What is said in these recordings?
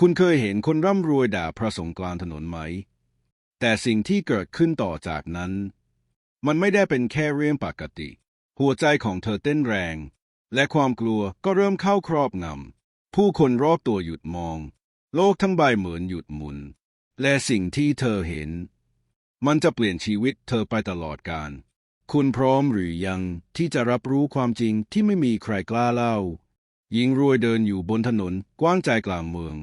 คุณเคยเห็นคนร่ำรวยด่าพระสงฆ์กลางถนนไหม แต่สิ่งที่เกิดขึ้นต่อจากนั้น มันไม่ได้เป็นแค่เรื่องปกติ หัวใจของเธอเต้นแรง และความกลัวก็เริ่มเข้าครอบงำ ผู้คนรอบตัวหยุดมอง โลกทั้งใบเหมือนหยุดหมุน และสิ่งที่เธอเห็น มันจะเปลี่ยนชีวิตเธอไปตลอดกาล คุณพร้อมหรือยังที่จะรับรู้ความจริงที่ไม่มีใครกล้าเล่า หญิงรวยเดินอยู่บนถนนกว้างใจกลางเมือง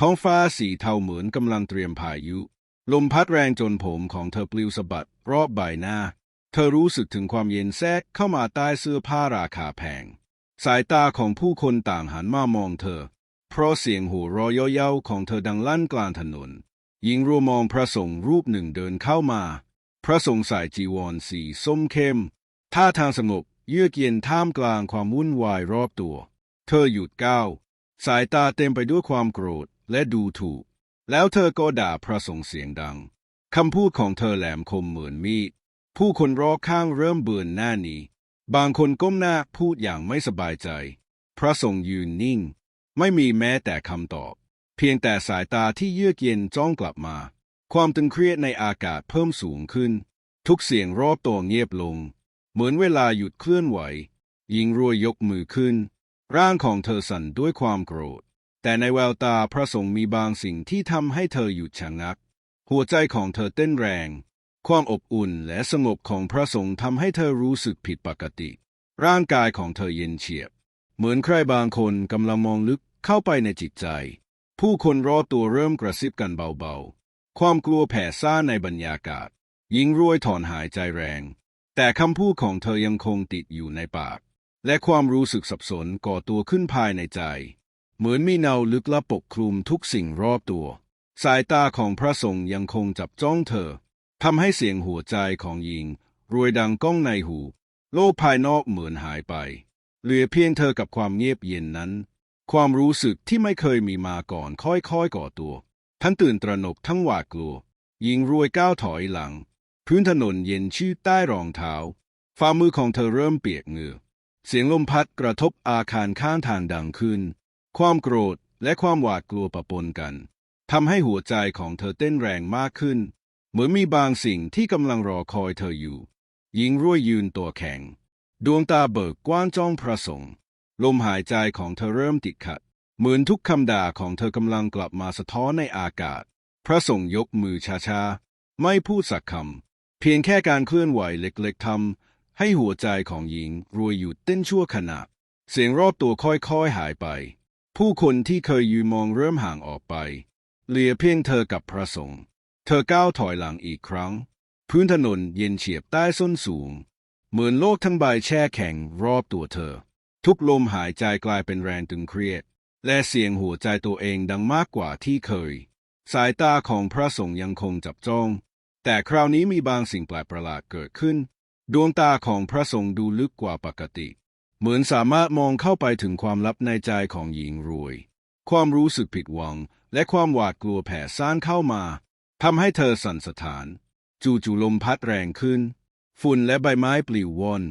ท้องฟ้าสีเทาเหมือนกำลังเตรียมพายุ ลมพัดแรงจนผมของเธอปลิวสะบัดรอบใบหน้า เธอรู้สึกถึงความเย็นแทรกเข้ามาใต้เสื้อผ้าราคาแพง สายตาของผู้คนต่างหันมามองเธอ เพราะเสียงหัวเราะเย้าๆของเธอดังลั่นกลางถนน หญิงรัวมองพระสงฆ์รูปหนึ่งเดินเข้ามา พระสงฆ์ใส่จีวรสีส้มเข้ม ท่าทางสงบเยือกเย็นท่ามกลางความวุ่นวายรอบตัว เธอหยุดก้าว สายตาเต็มไปด้วยความโกรธ และดูถูก แล้วเธอก็ด่าพระสงฆ์เสียงดังคำพูดของเธอแหลมคมเหมือนมีด ผู้คนรอข้างเริ่มเบือนหน้านีบางคนก้มหน้าพูดอย่างไม่สบายใจ พระสงฆ์ยืนนิ่ง ไม่มีแม้แต่คำตอบ เพียงแต่สายตาที่เยือกเย็นจ้องกลับมา ความตึงเครียดในอากาศเพิ่มสูงขึ้น ทุกเสียงรอบตัวเงียบลง เหมือนเวลาหยุดเคลื่อนไหว หญิงรัวยกมือขึ้น ร่างของเธอสั่นด้วยความโกรธ แต่ในแววตาพระสงฆ์มีบางสิ่งที่ทำให้เธอหยุดชะงัก หัวใจของเธอเต้นแรง ความอบอุ่นและสงบของพระสงฆ์ทำให้เธอรู้สึกผิดปกติ ร่างกายของเธอเย็นเฉียบ เหมือนใครบางคนกำลังมองลึกเข้าไปในจิตใจ ผู้คนรอบตัวเริ่มกระซิบกันเบาๆ ความกลัวแผ่ซ่านในบรรยากาศหญิงรวยถอนหายใจแรง แต่คำพูดของเธอยังคงติดอยู่ในปาก และความรู้สึกสับสนก่อตัวขึ้นภายในใจ เหมือนมีเนาลึกลับปกคลุมทุกสิ่งรอบตัว สายตาของพระสงฆ์ยังคงจับจ้องเธอทำให้เสียงหัวใจของหญิง รวยดังก้องในหู โลกภายนอกเหมือนหายไป เหลือเพียงเธอกับความเงียบเย็นนั้น ความรู้สึกที่ไม่เคยมีมาก่อนค่อยๆก่อตัว ทั้งตื่นตระหนกทั้งหวาดกลัว หญิงรวยก้าวถอยหลัง พื้นถนนเย็นชืดใต้รองเท้า ฝ่ามือของเธอเริ่มเปียกเหงื่อเสียงลมพัดกระทบอาคารข้างทางดังขึ้น ความโกรธและความหวาดกลัวปะปนกันทำให้หัวใจของเธอเต้นแรงมากขึ้น เหมือนมีบางสิ่งที่กำลังรอคอยเธออยู่ หญิงรวยยืนตัวแข็ง ดวงตาเบิกกว้างจ้องพระสงฆ์ลมหายใจของเธอเริ่มติดขัด เหมือนทุกคำด่าของเธอกำลังกลับมาสะท้อนในอากาศ พระสงฆ์ยกมือช้าๆ ไม่พูดสักคำ เพียงแค่การเคลื่อนไหวเล็กๆทำให้หัวใจของหญิงรวยหยุดเต้นชั่วขณะ เสียงรอบตัวค่อยๆหายไป ผู้คนที่เคยยืนมองเริ่มห่างออกไปเหลือเพียงเธอกับพระสงฆ์เธอก้าวถอยหลังอีกครั้ง พื้นถนนเย็นเฉียบใต้ส้นสูง เหมือนโลกทั้งใบแช่แข็งรอบตัวเธอ ทุกลมหายใจกลายเป็นแรงตึงเครียด และเสียงหัวใจตัวเองดังมากกว่าที่เคย สายตาของพระสงฆ์ยังคงจับจ้อง แต่คราวนี้มีบางสิ่งแปลกประหลาดเกิดขึ้น ดวงตาของพระสงฆ์ดูลึกกว่าปกติ เหมือนสามารถมองเข้าไปถึงความลับในใจของหญิงรวย ความรู้สึกผิดหวัง และความหวาดกลัวแผ่ซ่านเข้ามาทำให้เธอสั่นสะท้าน จู่ๆลมพัดแรงขึ้น ฝุ่นและใบไม้ปลิวว่อน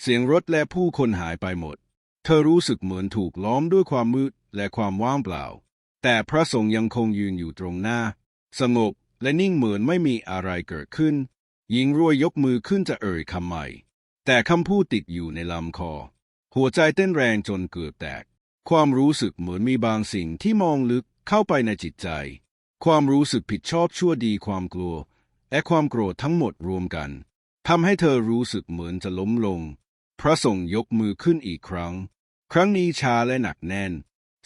เสียงรถและผู้คนหายไปหมด เธอรู้สึกเหมือนถูกล้อมด้วยความมืดและความว่างเปล่า แต่พระสงฆ์ยังคงยืนอยู่ตรงหน้า สงบและนิ่งเหมือนไม่มีอะไรเกิดขึ้น หญิงรวยยกมือขึ้นจะเอ่ยคำใหม่ แต่คำพูดติดอยู่ในลำคอ หัวใจเต้นแรงจนเกือบแตก ความรู้สึกเหมือนมีบางสิ่งที่มองลึกเข้าไปในจิตใจ ความรู้สึกผิดชอบชั่วดีความกลัว และความโกรธทั้งหมดรวมกันทำให้เธอรู้สึกเหมือนจะล้มลง พระสงฆ์ยกมือขึ้นอีกครั้ง ครั้งนี้ชาและหนักแน่น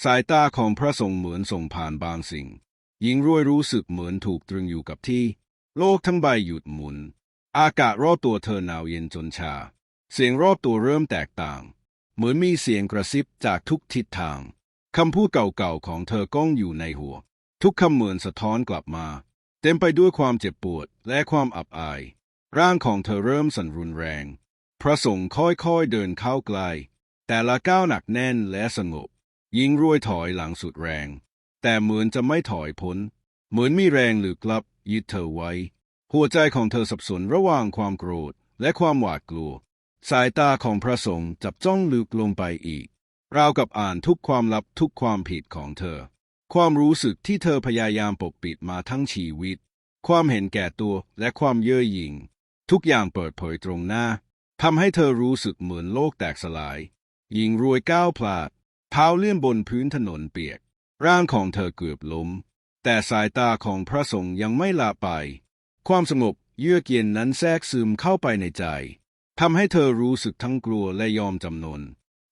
สายตาของพระสงฆ์เหมือนส่งผ่านบางสิ่ง หญิงรวยรู้สึกเหมือนถูกตรึงอยู่กับที่ โลกทั้งใบหยุดหมุน อากาศรอบตัวเธอหนาวเย็นจนชา เสียงรอบตัวเริ่มแตกต่าง เหมือนมีเสียงกระซิบจากทุกทิศทาง คำพูดเก่าๆของเธอก้องอยู่ในหัว ทุกคำเหมือนสะท้อนกลับมา เต็มไปด้วยความเจ็บปวดและความอับอาย ร่างของเธอเริ่มสั่นรุนแรง พระสงฆ์ค่อยๆเดินเข้าใกล้แต่ละก้าวหนักแน่นและสงบหญิงรวยถอยหลังสุดแรง แต่เหมือนจะไม่ถอยพ้น เหมือนมีแรงหรือกลับยึดเธอไว้ หัวใจของเธอสับสนระหว่างความโกรธและความหวาดกลัว สายตาของพระสงฆ์จับจ้องลึกลงไปอีก ราวกับอ่านทุกความลับทุกความผิดของเธอ ความรู้สึกที่เธอพยายามปกปิดมาทั้งชีวิต ความเห็นแก่ตัวและความเย่อหยิ่ง ทุกอย่างเปิดเผยตรงหน้าทำให้เธอรู้สึกเหมือนโลกแตกสลาย หญิงรวยก้าวพลาดเท้าเลื่อนบนพื้นถนนเปียก ร่างของเธอเกือบล้ม แต่สายตาของพระสงฆ์ยังไม่ลาไป ความสงบเยือกเย็นนั้นแทรกซึมเข้าไปในใจ ทำให้เธอรู้สึกทั้งกลัวและยอมจำนน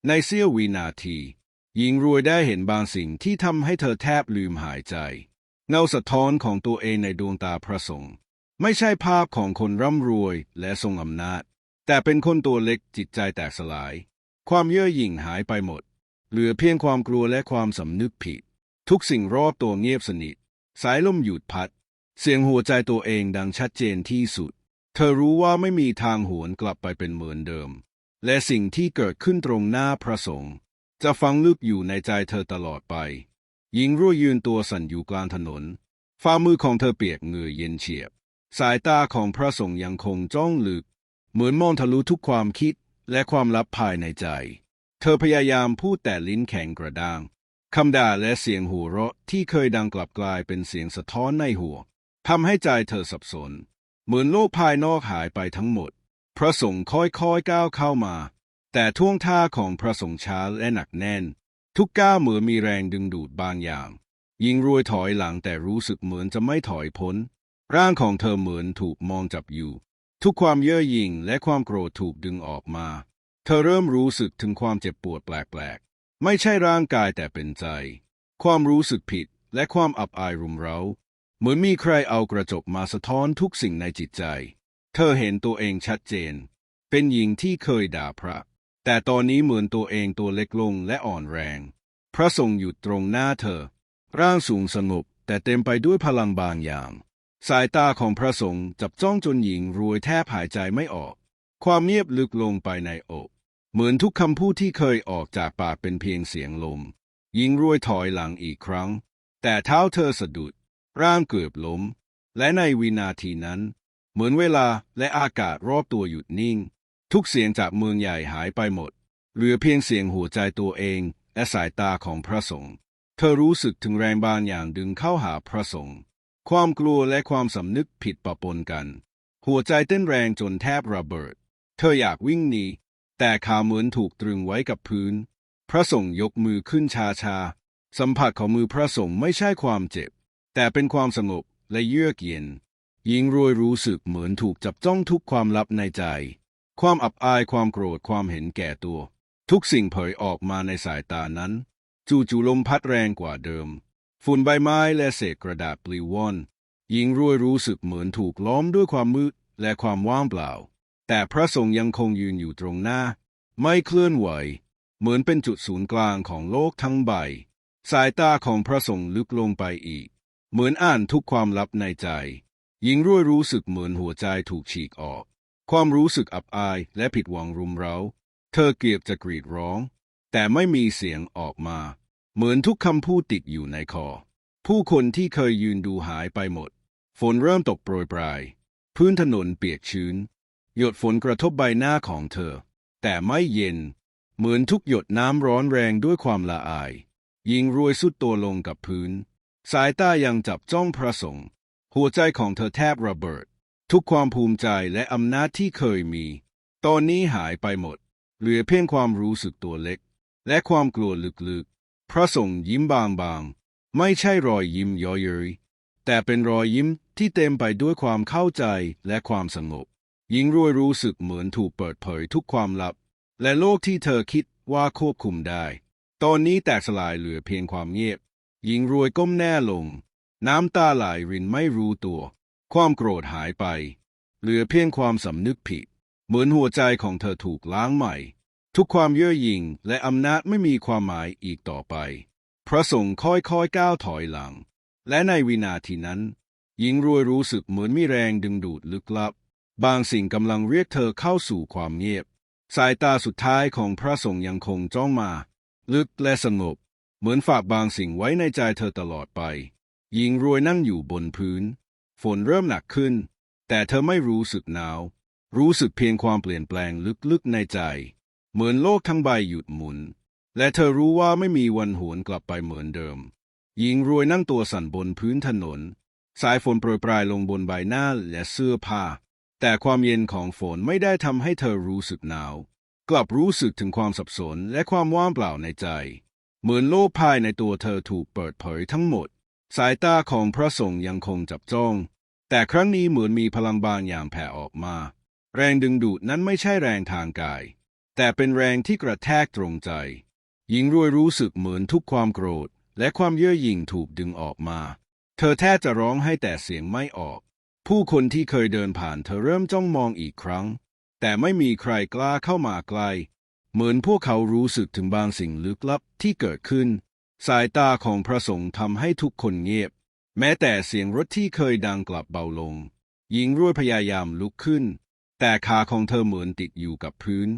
ในเสี้ยววินาที หญิงรวยได้เห็นบางสิ่งที่ทำให้เธอแทบลืมหายใจ เงาสะท้อนของตัวเองในดวงตาพระสงฆ์ไม่ใช่ภาพของคนร่ำรวยและทรงอำนาจ แต่เป็นคนตัวเล็กจิตใจแตกสลาย ความเย่อหยิ่งหายไปหมด เหลือเพียงความกลัวและความสำนึกผิด ทุกสิ่งรอบตัวเงียบสนิท สายลมหยุดพัด เสียงหัวใจตัวเองดังชัดเจนที่สุด เธอรู้ว่าไม่มีทางหวนกลับไปเป็นเหมือนเดิม และสิ่งที่เกิดขึ้นตรงหน้าพระสงฆ์จะฝังลึกอยู่ในใจเธอตลอดไป หญิงรุ่ยยืนตัวสั่นอยู่กลางถนน ฝ่ามือของเธอเปียกเหงื่อเย็นเฉียบ สายตาของพระสงฆ์ยังคงจ้องลึก เหมือนมองทะลุทุกความคิดและความลับภายในใจ เธอพยายามพูดแต่ลิ้นแข็งกระด้างคำด่าและเสียงหัวเราะที่เคยดังกลับกลายเป็นเสียงสะท้อนในหัวทำให้ใจเธอสับสน เหมือนโลกภายนอกหายไปทั้งหมด พระสงฆ์ค่อยๆก้าวเข้ามา แต่ท่วงท่าของพระสงฆ์ช้าและหนักแน่น ทุกก้าวเหมือนมีแรงดึงดูดบางอย่าง ยิงรวยถอยหลังแต่รู้สึกเหมือนจะไม่ถอยพ้น ร่างของเธอเหมือนถูกมองจับอยู่ ทุกความเย่อหยิ่งและความโกรธถูกดึงออกมา เธอเริ่มรู้สึกถึงความเจ็บปวดแปลกๆ ไม่ใช่ร่างกายแต่เป็นใจ ความรู้สึกผิดและความอับอายรุมเร้า เหมือนมีใครเอากระจกมาสะท้อนทุกสิ่งในจิตใจ เธอเห็นตัวเองชัดเจน เป็นหญิงที่เคยด่าพระ แต่ตอนนี้เหมือนตัวเองตัวเล็กลงและอ่อนแรง พระทรงหยุดตรงหน้าเธอ ร่างสูงสงบแต่เต็มไปด้วยพลังบางอย่าง สายตาของพระสงฆ์จับจ้องจนหญิงรวยแทบหายใจไม่ออก ความเงียบลึกลงไปในอก เหมือนทุกคำพูดที่เคยออกจากปากเป็นเพียงเสียงลม หญิงรวยถอยหลังอีกครั้ง แต่เท้าเธอสะดุด ร่างเกือบล้ม และในวินาทีนั้น เหมือนเวลาและอากาศรอบตัวหยุดนิ่ง ทุกเสียงจากเมืองใหญ่หายไปหมด เหลือเพียงเสียงหัวใจตัวเองและสายตาของพระสงฆ์เธอรู้สึกถึงแรงบางอย่างดึงเข้าหาพระสงฆ์ความกลัวและความสำนึกผิดปะปนกัน หัวใจเต้นแรงจนแทบระเบิด เธออยากวิ่งหนีแต่ขาเหมือนถูกตรึงไว้กับพื้น พระสงฆ์ยกมือขึ้นชาชาๆสัมผัสของมือพระสงฆ์ไม่ใช่ความเจ็บ แต่เป็นความสงบและเยือกเย็น หญิงรวยรู้สึกเหมือนถูกจับจ้องทุกความลับในใจ ความอับอายความโกรธความเห็นแก่ตัว ทุกสิ่งเผยออกมาในสายตานั้น จู่ๆลมพัดแรงกว่าเดิม ฝุ่นใบไม้และเศษกระดาษปลิวว่อนหญิงรวยรู้สึกเหมือนถูกล้อมด้วยความมืดและความว่างเปล่า แต่พระสงฆ์ยังคงยืนอยู่ตรงหน้า ไม่เคลื่อนไหว เหมือนเป็นจุดศูนย์กลางของโลกทั้งใบ สายตาของพระสงฆ์ลึกลงไปอีก เหมือนอ่านทุกความลับในใจ หญิงรวยรู้สึกเหมือนหัวใจถูกฉีกออก ความรู้สึกอับอายและผิดหวังรุมเร้า เธอเกือบจะกรีดร้อง แต่ไม่มีเสียงออกมา เหมือนทุกคำพูดติดอยู่ในคอ ผู้คนที่เคยยืนดูหายไปหมด ฝนเริ่มตกโปรยปลาย พื้นถนนเปียกชื้น หยดฝนกระทบใบหน้าของเธอ แต่ไม่เย็น เหมือนทุกหยดน้ำร้อนแรงด้วยความละอายหญิงรวยสุดตัวลงกับพื้น สายตายังจับจ้องพระสงฆ์หัวใจของเธอแทบระเบิด ทุกความภูมิใจและอำนาจที่เคยมี ตอนนี้หายไปหมด เหลือเพียงความรู้สึกตัวเล็ก และความกลัวลึกๆ พระสงฆ์ยิ้มบางๆ ไม่ใช่รอยยิ้มย่อเย้ยแต่เป็นรอยยิ้มที่เต็มไปด้วยความเข้าใจและความสงบหญิงรวยรู้สึกเหมือนถูกเปิดเผยทุกความลับ และโลกที่เธอคิดว่าควบคุมได้ ตอนนี้แตกสลายเหลือเพียงความเงียบ หญิงรวยก้มแน่ลง น้ำตาไหลรินไม่รู้ตัว ความโกรธหายไป เหลือเพียงความสำนึกผิด เหมือนหัวใจของเธอถูกล้างใหม่ ทุกความเย่อหยิ่งและอำนาจไม่มีความหมายอีกต่อไป พระสงฆ์ค่อยๆก้าวถอยหลัง และในวินาทีนั้น หญิงรวยรู้สึกเหมือนมีแรงดึงดูดลึกลับ บางสิ่งกำลังเรียกเธอเข้าสู่ความเงียบ สายตาสุดท้ายของพระสงฆ์ยังคงจ้องมา ลึกและสงบ เหมือนฝากบางสิ่งไว้ในใจเธอตลอดไป หญิงรวยนั่งอยู่บนพื้น ฝนเริ่มหนักขึ้น แต่เธอไม่รู้สึกหนาว รู้สึกเพียงความเปลี่ยนแปลงลึกๆในใจ เหมือนโลกทั้งใบหยุดหมุน และเธอรู้ว่าไม่มีวันหวนกลับไปเหมือนเดิม หญิงรวยนั่งตัวสั่นบนพื้นถนน สายฝนโปรยปลายลงบนใบหน้าและเสื้อผ้า แต่ความเย็นของฝนไม่ได้ทำให้เธอรู้สึกหนาว กลับรู้สึกถึงความสับสนและความว่างเปล่าในใจ เหมือนโลกภายในตัวเธอถูกเปิดเผยทั้งหมด สายตาของพระสงฆ์ยังคงจับจ้อง แต่ครั้งนี้เหมือนมีพลังบางอย่างแผ่ออกมา แรงดึงดูดนั้นไม่ใช่แรงทางกาย แต่เป็นแรงที่กระแทกตรงใจ หญิงรวยรู้สึกเหมือนทุกความโกรธ และความเย่อหยิ่งถูกดึงออกมา เธอแทบจะร้องให้แต่เสียงไม่ออก ผู้คนที่เคยเดินผ่านเธอเริ่มจ้องมองอีกครั้ง แต่ไม่มีใครกล้าเข้ามาใกล้ เหมือนพวกเขารู้สึกถึงบางสิ่งลึกลับที่เกิดขึ้น สายตาของพระสงฆ์ทำให้ทุกคนเงียบ แม้แต่เสียงรถที่เคยดังกลับเบาลง หญิงรวยพยายามลุกขึ้น แต่ขาของเธอเหมือนติดอยู่กับพื้น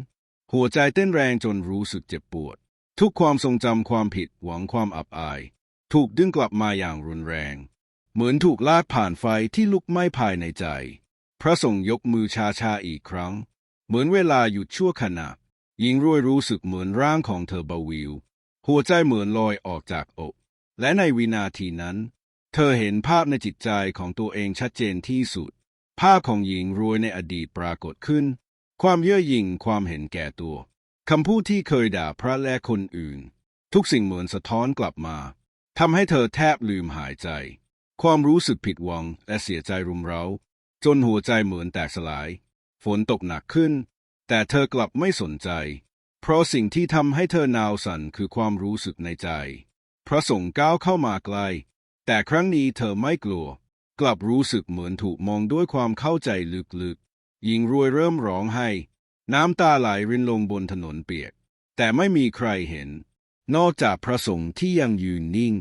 หัวใจเต้นแรงจนรู้สึกเจ็บปวด ทุกความทรงจำความผิดหวังความอับอาย ถูกดึงกลับมาอย่างรุนแรง เหมือนถูกลากผ่านไฟที่ลุกไหม้ภายในใจ พระสงฆ์ยกมือชาชาอีกครั้ง เหมือนเวลาหยุดชั่วขณะ หญิงรวยรู้สึกเหมือนร่างของเธอเบาวิว หัวใจเหมือนลอยออกจากอก และในวินาทีนั้น เธอเห็นภาพในจิตใจของตัวเองชัดเจนที่สุด ภาพของหญิงรวยในอดีตปรากฏขึ้น ความเย่อหยิ่งความเห็นแก่ตัวคำพูดที่เคยด่าพระและคนอื่น ทุกสิ่งเหมือนสะท้อนกลับมาทำให้เธอแทบลืมหายใจ ความรู้สึกผิดหวังและเสียใจรุมเร้า จนหัวใจเหมือนแตกสลาย ฝนตกหนักขึ้น แต่เธอกลับไม่สนใจ เพราะสิ่งที่ทำให้เธอหนาวสั่นคือความรู้สึกในใจ พระสงฆ์ก้าวเข้ามาใกล้แต่ครั้งนี้เธอไม่กลัว กลับรู้สึกเหมือนถูกมองด้วยความเข้าใจลึกๆ หญิงรวยเริ่มร้องไห้ น้ำตาไหลรินลงบนถนนเปียก แต่ไม่มีใครเห็น นอกจากพระสงฆ์ที่ยังยืนนิ่ง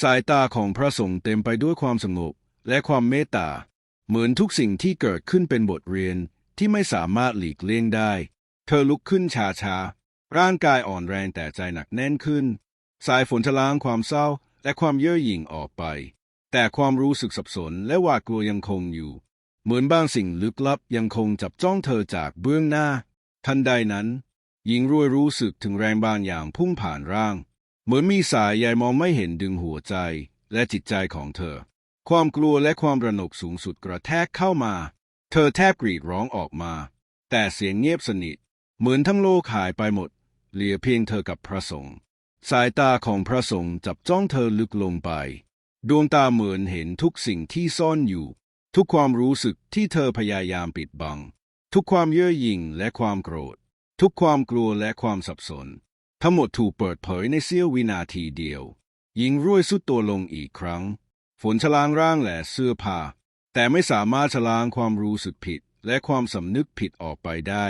สายตาของพระสงฆ์เต็มไปด้วยความสงบและความเมตตา เหมือนทุกสิ่งที่เกิดขึ้นเป็นบทเรียน ที่ไม่สามารถหลีกเลี่ยงได้ เธอลุกขึ้นช้าชาๆร่างกายอ่อนแรงแต่ใจหนักแน่นขึ้น สายฝนจะล้างความเศร้าและความเย่อหยิ่งออกไป แต่ความรู้สึกสับสนและหวาดกลัวยังคงอยู่ เหมือนบางสิ่งลึกลับยังคงจับจ้องเธอจากเบื้องหน้า ทันใดนั้น หญิงรวยรู้สึกถึงแรงบางอย่างพุ่งผ่านร่าง เหมือนมีสายใยมองไม่เห็นดึงหัวใจและจิตใจของเธอ ความกลัวและความระหนกสูงสุดกระแทกเข้ามา เธอแทบกรีดร้องออกมา แต่เสียงเงียบสนิท เหมือนทั้งโลกหายไปหมด เหลือเพียงเธอกับพระสงฆ์สายตาของพระสงฆ์จับจ้องเธอลึกลงไป ดวงตาเหมือนเห็นทุกสิ่งที่ซ่อนอยู่ ทุกความรู้สึกที่เธอพยายามปิดบัง ทุกความเย่อหยิ่งและความโกรธ ทุกความกลัวและความสับสน ทั้งหมดถูกเปิดเผยในเสี้ยววินาทีเดียวหญิงรวยสุดตัวลงอีกครั้ง ฝนชลางร่างและเสื้อผ้า แต่ไม่สามารถชลางความรู้สึกผิด และความสำนึกผิดออกไปได้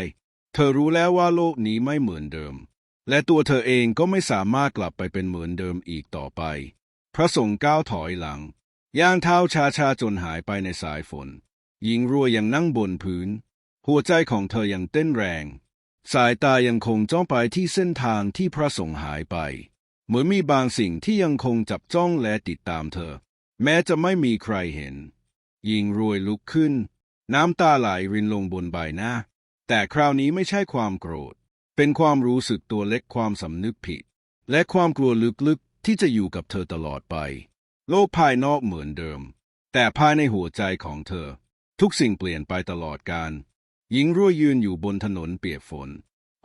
เธอรู้แล้วว่าโลกนี้ไม่เหมือนเดิม และตัวเธอเองก็ไม่สามารถกลับไปเป็นเหมือนเดิมอีกต่อไป พระสงฆ์ก้าวถอยหลัง ย่างเท้าชาชาจนหายไปในสายฝน หญิงรัวยังนั่งบนพื้น หัวใจของเธอยังเต้นแรง สายตายังคงจ้องไปที่เส้นทางที่พระสงฆ์หายไป เหมือนมีบางสิ่งที่ยังคงจับจ้องและติดตามเธอ แม้จะไม่มีใครเห็น หญิงรวยลุกขึ้น น้ำตาไหลรินลงบนใบหน้า แต่คราวนี้ไม่ใช่ความโกรธ เป็นความรู้สึกตัวเล็กความสำนึกผิด และความกลัวลึกๆที่จะอยู่กับเธอตลอดไป โลกภายนอกเหมือนเดิม แต่ภายในหัวใจของเธอ ทุกสิ่งเปลี่ยนไปตลอดการหญิงรั่วยืนอยู่บนถนนเปียกฝน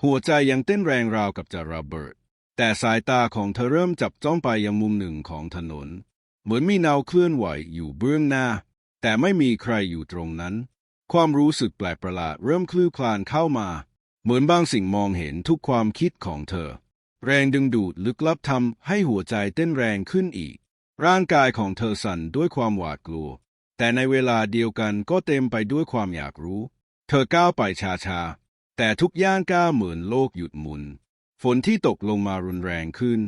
หัวใจยังเต้นแรงราวกับจะระเบิด แต่สายตาของเธอเริ่มจับจ้องไปยังมุมหนึ่งของถนน เหมือนมีเงาเคลื่อนไหวอยู่เบื้องหน้า แต่ไม่มีใครอยู่ตรงนั้น ความรู้สึกแปลกประหลาดเริ่มคลื่คลานเข้ามา เหมือนบางสิ่งมองเห็นทุกความคิดของเธอ แรงดึงดูดลึกลับทำให้หัวใจเต้นแรงขึ้นอีก ร่างกายของเธอสั่นด้วยความหวาดกลัว แต่ในเวลาเดียวกันก็เต็มไปด้วยความอยากรู้ เธอก้าวไปช้าๆ แต่ทุกย่างก้าวเหมือนโลกหยุดหมุน ฝนที่ตกลงมารุนแรงขึ้น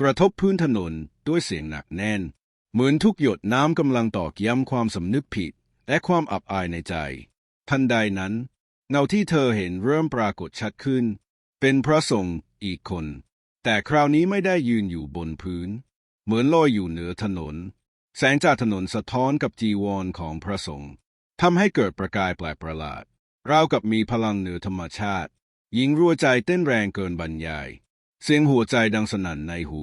กระทบพื้นถนนด้วยเสียงหนักแน่น เหมือนทุกหยดน้ำกำลังตอกย้ำความสำนึกผิด และความอับอายในใจ ทันใดนั้น เงาที่เธอเห็นเริ่มปรากฏชัดขึ้น เป็นพระสงฆ์อีกคน แต่คราวนี้ไม่ได้ยืนอยู่บนพื้น เหมือนลอยอยู่เหนือถนน แสงจากถนนสะท้อนกับจีวรของพระสงฆ์ทำให้เกิดประกายแปลกประหลาด ราวกับมีพลังเหนือธรรมชาติ หญิงรัวใจเต้นแรงเกินบรรยาย เสียงหัวใจดังสนั่นในหู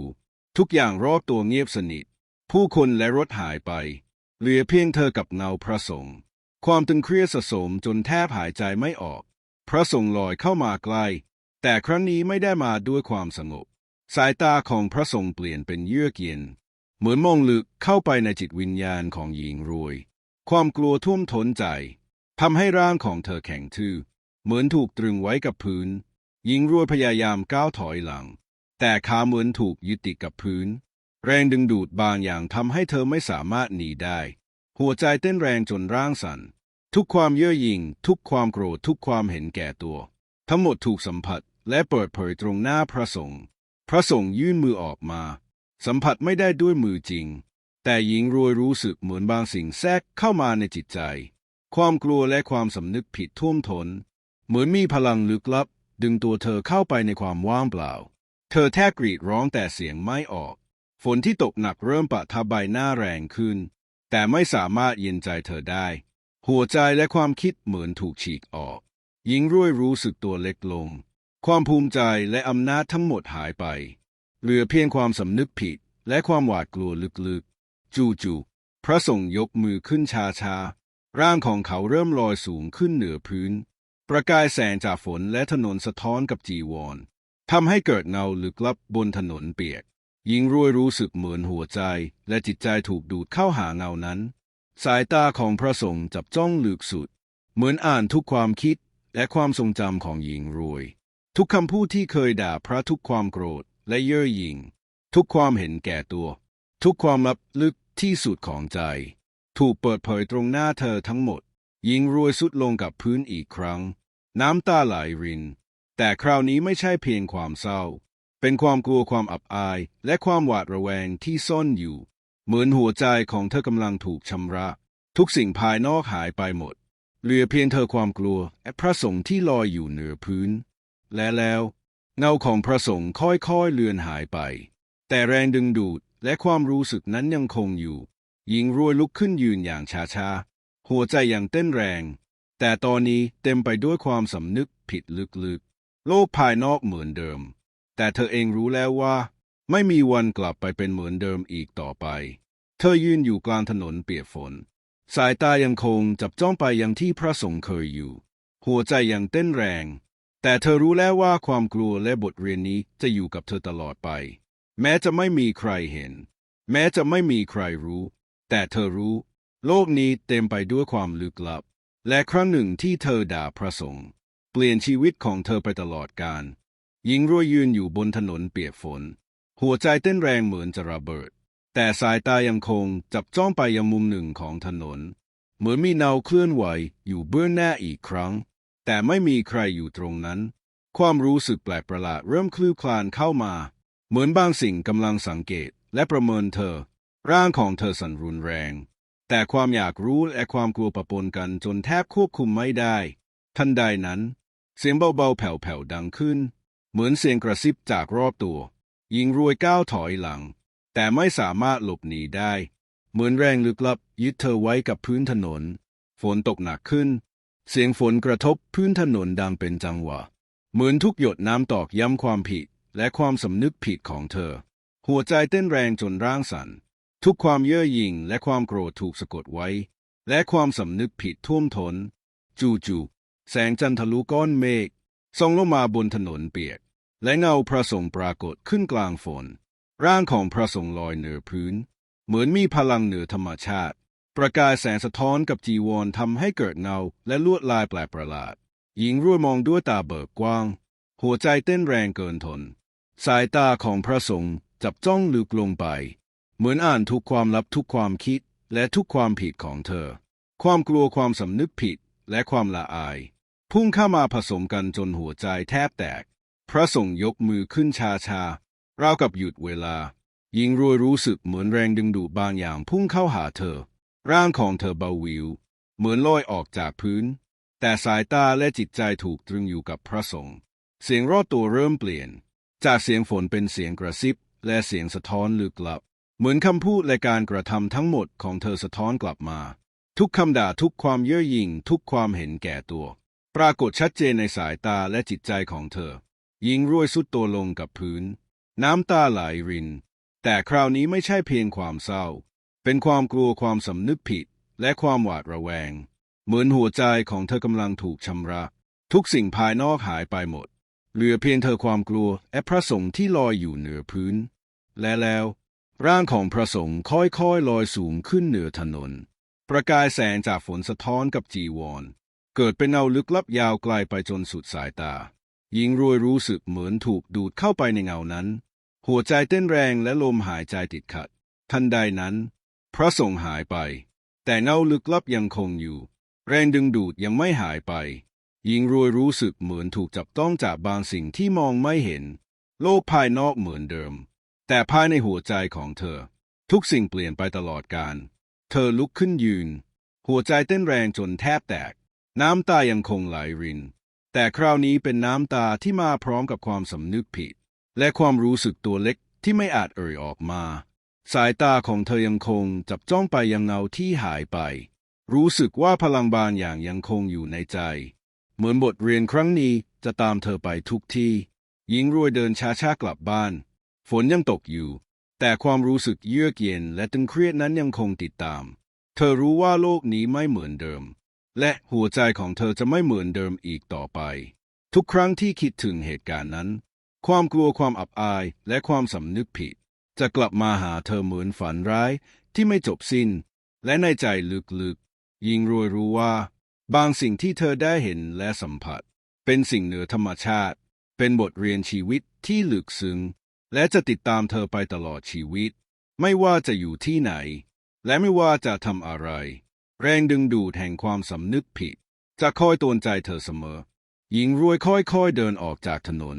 ทุกอย่างรอบตัวเงียบสนิท ผู้คนและรถหายไป เหลือเพียงเธอกับเงาพระสงฆ์ความตึงเครียดสะสมจนแทบหายใจไม่ออก พระสงฆ์ลอยเข้ามาใกล้แต่ครั้งนี้ไม่ได้มาด้วยความสงบ สายตาของพระสงฆ์เปลี่ยนเป็นเยือกเย็น เหมือนมองลึกเข้าไปในจิตวิญญาณของหญิงรวย ความกลัวท่วมท้นใจทำให้ร่างของเธอแข็งทื่อ เหมือนถูกตรึงไว้กับพื้น หญิงรวยพยายามก้าวถอยหลัง แต่ขาเหมือนถูกยึดติดกับพื้น แรงดึงดูดบางอย่างทำให้เธอไม่สามารถหนีได้ หัวใจเต้นแรงจนร่างสั่น ทุกความเย่อหยิ่ง ทุกความโกรธ ทุกความเห็นแก่ตัว ทั้งหมดถูกสัมผัสและเปิดเผยตรงหน้าพระสงฆ์ พระสงฆ์ยื่นมือออกมา สัมผัสไม่ได้ด้วยมือจริง แต่หญิงรวยรู้สึกเหมือนบางสิ่งแทรกเข้ามาในจิตใจ ความกลัวและความสำนึกผิดท่วมทนเหมือนมีพลังลึกลับ ดึงตัวเธอเข้าไปในความว่างเปล่า เธอแทบกรีดร้องแต่เสียงไม่ออก ฝนที่ตกหนักเริ่มปะทะใบหน้าแรงขึ้น แต่ไม่สามารถเย็นใจเธอได้ หัวใจและความคิดเหมือนถูกฉีกออก หญิงรวยรู้สึกตัวเล็กลง ความภูมิใจและอำนาจทั้งหมดหายไป เหลือเพียงความสำนึกผิดและความหวาดกลัวลึกๆ จู่ๆพระสงฆ์ยกมือขึ้นช้าๆ ร่างของเขาเริ่มลอยสูงขึ้นเหนือพื้น ประกายแสงจากฝนและถนนสะท้อนกับจีวรทำให้เกิดเงาลึกลับบนถนนเปียก หญิงรวยรู้สึกเหมือนหัวใจและจิตใจถูกดูดเข้าหาเงานั้น สายตาของพระสงฆ์จับจ้องลึกสุด เหมือนอ่านทุกความคิดและความทรงจำของหญิงรวยทุกคำพูดที่เคยด่าพระทุกความโกรธและเย่อหยิ่ง ทุกความเห็นแก่ตัว ทุกความลับลึกที่สุดของใจ ถูกเปิดเผยตรงหน้าเธอทั้งหมด หญิงรวยสุดลงกับพื้นอีกครั้ง น้ำตาไหลริน แต่คราวนี้ไม่ใช่เพียงความเศร้า เป็นความกลัวความอับอาย และความหวาดระแวงที่ซ่อนอยู่ เหมือนหัวใจของเธอกำลังถูกชำระ ทุกสิ่งภายนอกหายไปหมด เหลือเพียงเธอความกลัวและพระสงฆ์ที่ลอยอยู่เหนือพื้น และแล้ว เงาของพระสงฆ์ค่อยๆเลือนหายไป แต่แรงดึงดูดและความรู้สึกนั้นยังคงอยู่ หญิงรวยลุกขึ้นยืนอย่างช้าๆ หัวใจยังเต้นแรง แต่ตอนนี้เต็มไปด้วยความสำนึกผิดลึกๆ โลกภายนอกเหมือนเดิม แต่เธอเองรู้แล้วว่า ไม่มีวันกลับไปเป็นเหมือนเดิมอีกต่อไป เธอยืนอยู่กลางถนนเปียกฝน สายตายังคงจับจ้องไปยังที่พระสงฆ์เคยอยู่ หัวใจยังเต้นแรง แต่เธอรู้แล้วว่าความกลัวและบทเรียนนี้จะอยู่กับเธอตลอดไป แม้จะไม่มีใครเห็น แม้จะไม่มีใครรู้ แต่เธอรู้ โลกนี้เต็มไปด้วยความลึกลับ และครั้งหนึ่งที่เธอด่าพระสงฆ์เปลี่ยนชีวิตของเธอไปตลอดกาล หญิงรวยยืนอยู่บนถนนเปียกฝน หัวใจเต้นแรงเหมือนจะระเบิด แต่สายตายังคงจับจ้องไปยังมุมหนึ่งของถนน เหมือนมีเนาเคลื่อนไหวอยู่เบื้องหน้าอีกครั้ง แต่ไม่มีใครอยู่ตรงนั้น ความรู้สึกแปลกประหลาดเริ่มคลืบคลานเข้ามา เหมือนบางสิ่งกำลังสังเกตและประเมินเธอ ร่างของเธอสั่นรุนแรง แต่ความอยากรู้และความกลัวปะปนกันจนแทบควบคุมไม่ได้ ทันใดนั้น เสียงเบาๆแผ่วๆดังขึ้น เหมือนเสียงกระซิบจากรอบตัว หญิงรวยก้าวถอยหลัง แต่ไม่สามารถหลบหนีได้ เหมือนแรงลึกลับยึดเธอไว้กับพื้นถนน ฝนตกหนักขึ้น เสียงฝนกระทบพื้นถนนดังเป็นจังหวะ เหมือนทุกหยดน้ำตอกย้ำความผิดและความสำนึกผิดของเธอ หัวใจเต้นแรงจนร่างสั่น ทุกความเย่อหยิ่งและความโกรธถูกสะกดไว้ และความสำนึกผิดท่วมทน จู่ๆแสงจันทะลุก้อนเมฆส่องลงมาบนถนนเปียก และเงาพระสงฆ์ปรากฏขึ้นกลางฝน ร่างของพระสงฆ์ลอยเหนือพื้น เหมือนมีพลังเหนือธรรมชาติ ประกายแสงสะท้อนกับจีวรทำให้เกิดเงาและลวดลายแปลกประหลาด หญิงรุ่ยมองด้วยตาเบิกกว้าง หัวใจเต้นแรงเกินทน สายตาของพระสงฆ์จับจ้องลึกลงไป เหมือนอ่านทุกความลับทุกความคิดและทุกความผิดของเธอ ความกลัวความสำนึกผิดและความละอาย พุ่งเข้ามาผสมกันจนหัวใจแทบแตก พระสงฆ์ยกมือขึ้นชาชาราวกับหยุดเวลา หญิงรวยรู้สึกเหมือนแรงดึงดูดบางอย่างพุ่งเข้าหาเธอ ร่างของเธอเบาวิว เหมือนลอยออกจากพื้น แต่สายตาและจิตใจถูกตรึงอยู่กับพระสงฆ์เสียงรอบตัวเริ่มเปลี่ยน จากเสียงฝนเป็นเสียงกระซิบ และเสียงสะท้อนลึกลับ เหมือนคำพูดและการกระทำทั้งหมดของเธอสะท้อนกลับมา ทุกคำด่าทุกความเย่อหยิ่งทุกความเห็นแก่ตัว ปรากฏชัดเจนในสายตาและจิตใจของเธอ หญิงรวยสุดตัวลงกับพื้น น้ำตาไหลริน แต่คราวนี้ไม่ใช่เพียงความเศร้า เป็นความกลัวความสำนึกผิด และความหวาดระแวง เหมือนหัวใจของเธอกำลังถูกชำระ ทุกสิ่งภายนอกหายไปหมด เหลือเพียงเธอความกลัวและพระสงฆ์ที่ลอยอยู่เหนือพื้น และแล้ว ร่างของพระสงฆ์ค่อยๆลอยสูงขึ้นเหนือถนน ประกายแสงจากฝนสะท้อนกับจีวร เกิดเป็นเงาลึกลับยาวไกลไปจนสุดสายตา หญิงรวยรู้สึกเหมือนถูกดูดเข้าไปในเงานั้น หัวใจเต้นแรงและลมหายใจติดขัด ทันใดนั้น พระสงฆ์หายไป แต่เงาลึกลับยังคงอยู่ แรงดึงดูดยังไม่หายไป หญิงรวยรู้สึกเหมือนถูกจับต้องจากบางสิ่งที่มองไม่เห็น โลกภายนอกเหมือนเดิม แต่ภายในหัวใจของเธอ ทุกสิ่งเปลี่ยนไปตลอดการ เธอลุกขึ้นยืน หัวใจเต้นแรงจนแทบแตก น้ำตายังคงไหลริน แต่คราวนี้เป็นน้ำตาที่มาพร้อมกับความสำนึกผิด และความรู้สึกตัวเล็กที่ไม่อาจเอ่ยออกมา สายตาของเธอยังคงจับจ้องไปยังเงาที่หายไป รู้สึกว่าพลังบางอย่างยังคงอยู่ในใจ เหมือนบทเรียนครั้งนี้จะตามเธอไปทุกที่ หญิงรวยเดินช้าๆกลับบ้าน ฝนยังตกอยู่ แต่ความรู้สึกเยือกเย็นและตึงเครียดนั้นยังคงติดตาม เธอรู้ว่าโลกนี้ไม่เหมือนเดิม และหัวใจของเธอจะไม่เหมือนเดิมอีกต่อไป ทุกครั้งที่คิดถึงเหตุการณ์นั้น ความกลัวความอับอายและความสำนึกผิด จะกลับมาหาเธอเหมือนฝันร้ายที่ไม่จบสิ้น และในใจลึกๆ ยิงรวยรู้ว่า บางสิ่งที่เธอได้เห็นและสัมผัส เป็นสิ่งเหนือธรรมชาติ เป็นบทเรียนชีวิตที่ลึกซึ้งและจะติดตามเธอไปตลอดชีวิต ไม่ว่าจะอยู่ที่ไหน และไม่ว่าจะทำอะไร แรงดึงดูดแห่งความสำนึกผิด จะคอยตวนใจเธอเสมอ หญิงรวยค่อยๆเดินออกจากถนน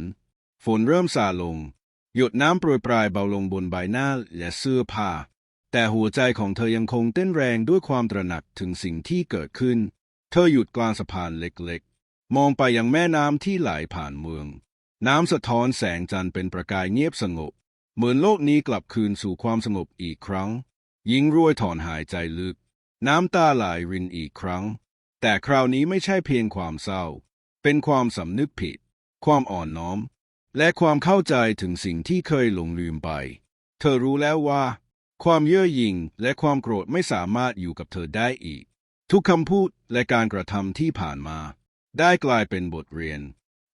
ฝนเริ่มซาลง หยดน้ำโปรยปลายเบาลงบนใบหน้าและเสื้อผ้า แต่หัวใจของเธอยังคงเต้นแรงด้วยความตระหนักถึงสิ่งที่เกิดขึ้น เธอหยุดกลางสะพานเล็กๆ มองไปยังแม่น้ำที่ไหลผ่านเมือง น้ำสะท้อนแสงจันทร์เป็นประกายเงียบสงบ เหมือนโลกนี้กลับคืนสู่ความสงบอีกครั้ง หญิงรวยถอนหายใจลึก น้ำตาไหลรินอีกครั้ง แต่คราวนี้ไม่ใช่เพียงความเศร้า เป็นความสำนึกผิด ความอ่อนน้อม และความเข้าใจถึงสิ่งที่เคยหลงลืมไป เธอรู้แล้วว่า ความเย่อหยิ่งและความโกรธไม่สามารถอยู่กับเธอได้อีก ทุกคำพูดและการกระทำที่ผ่านมา ได้กลายเป็นบทเรียน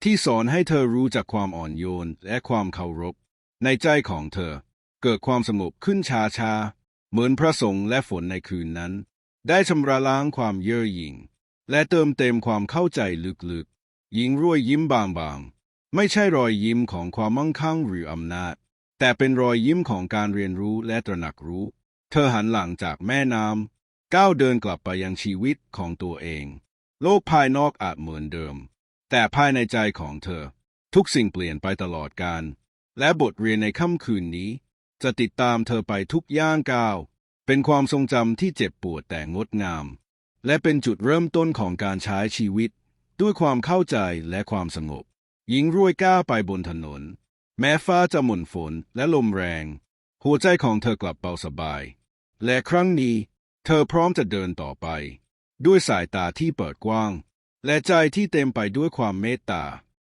ที่สอนให้เธอรู้จักความอ่อนโยนและความเคารพ ในใจของเธอ เกิดความสงบขึ้นชาชาๆเหมือนพระสงฆ์และฝนในคืนนั้น ได้ชำระล้างความเย่อหยิ่ง และเติมเต็มความเข้าใจลึกๆ หญิงรวยยิ้มบางๆ ไม่ใช่รอยยิ้มของความมั่งคั่งหรืออำนาจ แต่เป็นรอยยิ้มของการเรียนรู้และตระหนักรู้ เธอหันหลังจากแม่น้ำก้าวเดินกลับไปยังชีวิตของตัวเอง โลกภายนอกอาจเหมือนเดิม แต่ภายในใจของเธอ ทุกสิ่งเปลี่ยนไปตลอดกาลและบทเรียนในค่ำคืนนี้ จะติดตามเธอไปทุกย่างก้าว เป็นความทรงจำที่เจ็บปวดแต่งดงาม และเป็นจุดเริ่มต้นของการใช้ชีวิต ด้วยความเข้าใจและความสงบ หญิงรวยก้าไปบนถนน แม้ฟ้าจะหม่นฝนและลมแรง หัวใจของเธอกลับเบาสบาย และครั้งนี้ เธอพร้อมจะเดินต่อไป ด้วยสายตาที่เปิดกว้าง และใจที่เต็มไปด้วยความเมตตา